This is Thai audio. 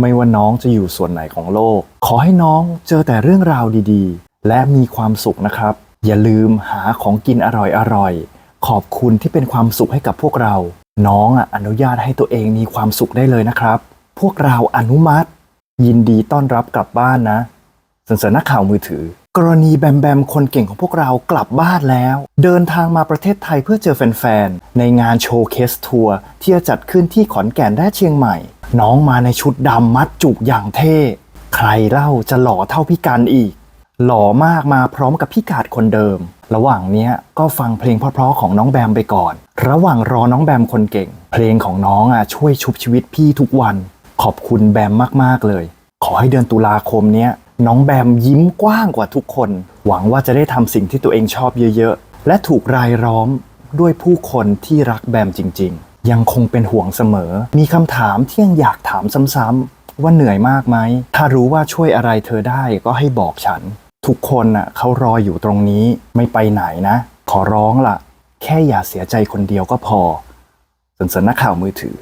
ไม่ว่าน้องจะอยู่ส่วนไหนของโลก ขอให้น้องเจอแต่เรื่องราวดีๆ และมีความสุขนะครับ อย่าลืมหาของกินอร่อยๆ ขอบคุณที่เป็นความสุขให้กับพวกเรา น้องอะอนุญาตให้ตัวเองมีความสุขได้เลยนะครับ พวกเราอนุมัติ ยินดีต้อนรับกลับบ้านนะสันสนักข่าวมือถือ กรณีแบมแบมคนเก่งของพวกเรากลับบ้านแล้ว เดินทางมาประเทศไทยเพื่อเจอแฟนๆ ในงานโชว์เคสทัวร์ที่จะจัดขึ้นที่ขอนแก่นและเชียงใหม่ น้องมาในชุดดำมัดจุกอย่างเท่ ใครเล่าจะหล่อเท่าพี่กันอีก หล่อมากมาพร้อมกับพี่กาดคนเดิม ระหว่างเนี้ยก็ฟังเพลงเพราะๆของน้องแบมไปก่อน ระหว่างรอน้องแบมคนเก่ง เพลงของน้องอะช่วยชุบชีวิตพี่ทุกวัน ขอบคุณแบมมากๆเลย ขอให้เดือนตุลาคมเนี้ยน้องแบมยิ้มกว้างกว่าทุกคน หวังว่าจะได้ทำสิ่งที่ตัวเองชอบเยอะๆ และถูกรายล้อมด้วยผู้คนที่รักแบมจริง ๆ ยังคงเป็นห่วงเสมอ มีคำถามที่ยังอยากถามซ้ำๆว่าเหนื่อยมากไหม ถ้ารู้ว่าช่วยอะไรเธอได้ก็ให้บอกฉัน ทุกคนน่ะเขารออยู่ตรงนี้ไม่ไปไหนนะ ขอร้องล่ะ แค่อย่าเสียใจคนเดียวก็พอสนสนนักข่าวมือถือ